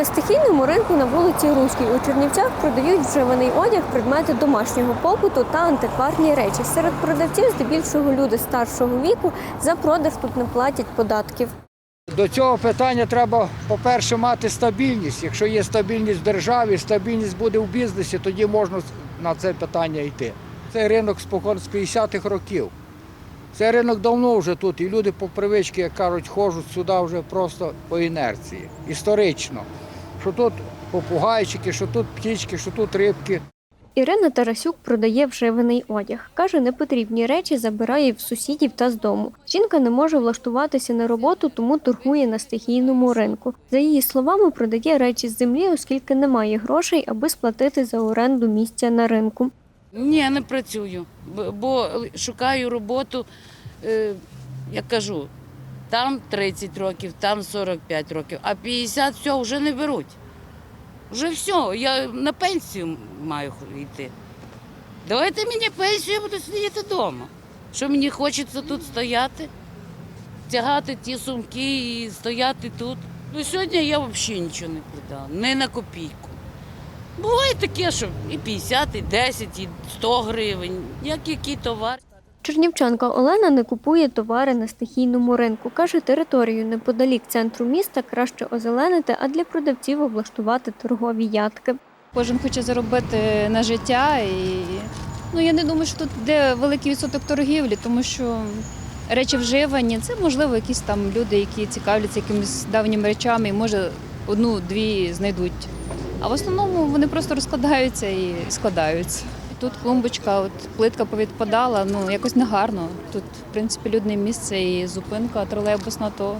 На стихійному ринку на вулиці Руській у Чернівцях продають вживаний одяг, предмети домашнього побуту та антикварні речі. Серед продавців здебільшого люди старшого віку за продаж тут не платять податків. До цього питання треба, по-перше, мати стабільність. Якщо є стабільність в державі, стабільність буде в бізнесі, тоді можна на це питання йти. Цей ринок спокон з 50-х років. Цей ринок давно вже тут, і люди по привичці, як кажуть, ходжуть сюди вже просто по інерції, історично. Що тут попугайчики, що тут птічки, що тут рибки. Ірина Тарасюк продає вживаний одяг. Каже, непотрібні речі забирає в сусідів та з дому. Жінка не може влаштуватися на роботу, тому торгує на стихійному ринку. За її словами, продає речі з землі, оскільки немає грошей, аби сплатити за оренду місця на ринку. Ні, не працюю, бо- шукаю роботу, е, я кажу, там 30 років, там 45 років, а 50 все, вже не беруть. Вже все, я на пенсію маю йти. Давайте мені пенсію, я буду сидіти вдома. Що мені хочеться тут стояти, тягати ті сумки і стояти тут. Ну сьогодні я взагалі нічого не продала, не на копійку. Буває таке, що і 50, і 10, і 100 гривень, як який товар. Чернівчанка Олена не купує товари на стихійному ринку. Каже, територію неподалік центру міста краще озеленити, а для продавців облаштувати торгові ядки. Кожен хоче заробити на життя, і ну я не думаю, що тут йде великий відсоток торгівлі, тому що речі вживані це можливо якісь там люди, які цікавляться якимись давніми речами, і може одну-дві знайдуть. А в основному вони просто розкладаються і складаються. Тут клумбочка, от плитка повідпадала, ну якось негарно. Тут, в принципі, людне місце і зупинка тролейбусна, то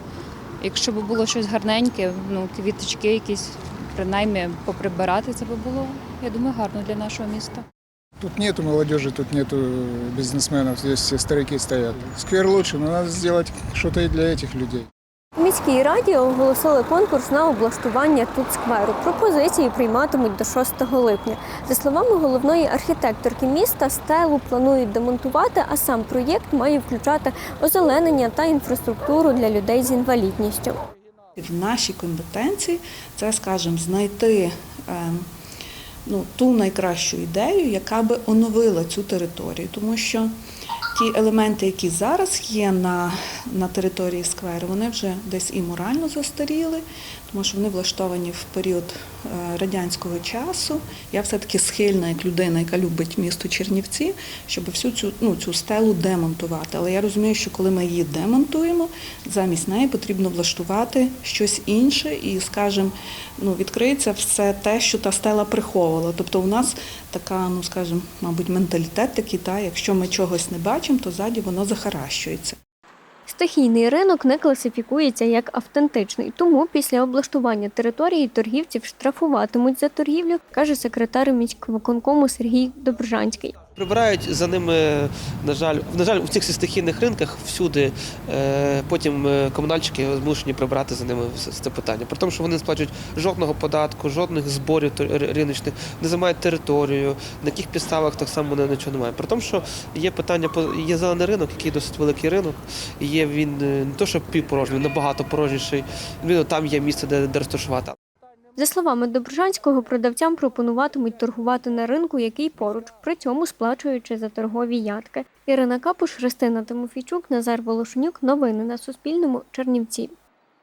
якщо б було щось гарненьке, ну квіточки якісь принаймні поприбирати, це би було, я думаю, гарно для нашого міста. Тут нету молодежи, тут нету бизнесменов, здесь все старики стоят. Сквер лучше, но надо сделать что-то и для этих людей. У міській раді оголосили конкурс на облаштування тут скверу. Пропозиції прийматимуть до 6 липня. За словами головної архітекторки міста, стелу планують демонтувати, а сам проєкт має включати озеленення та інфраструктуру для людей з інвалідністю. В нашій компетенції це, скажімо, знайти ем, ну, ту найкращу ідею, яка би оновила цю територію, тому що ті елементи, які зараз є на, на території скверу, вони вже десь і морально застаріли, тому що вони влаштовані в період е, радянського часу. Я все-таки схильна, як людина, яка любить місто Чернівці, щоб всю цю, ну, цю стелу демонтувати. Але я розумію, що коли ми її демонтуємо, замість неї потрібно влаштувати щось інше і, скажімо, ну, відкриється все те, що та стела приховувала. Тобто у нас така, ну скажімо, мабуть, менталітет такий, та, якщо ми чогось не бачимо, то ззаді воно захаращується. Стихійний ринок не класифікується як автентичний, тому після облаштування території торгівців штрафуватимуть за торгівлю, каже секретар міськвиконкому Сергій Добржанський. Прибирають за ними, на жаль, на жаль, у цих стихійних ринках всюди. Е, потім е, комунальщики змушені прибрати за ними це питання. При тому, що вони не сплачують жодного податку, жодних зборів риночних, не займають територію, на яких підставах так само вони нічого немає. При тому, що є питання є зелений ринок, який досить великий ринок. Є він е, не то, що півпорожній, набагато порожніший. Він там є місце, де, де розташувати. За словами Добржанського, продавцям пропонуватимуть торгувати на ринку, який поруч, при цьому сплачуючи за торгові ядки. Ірина Капуш, Христина Тимофійчук, Назар Волошенюк. Новини на Суспільному. Чернівці.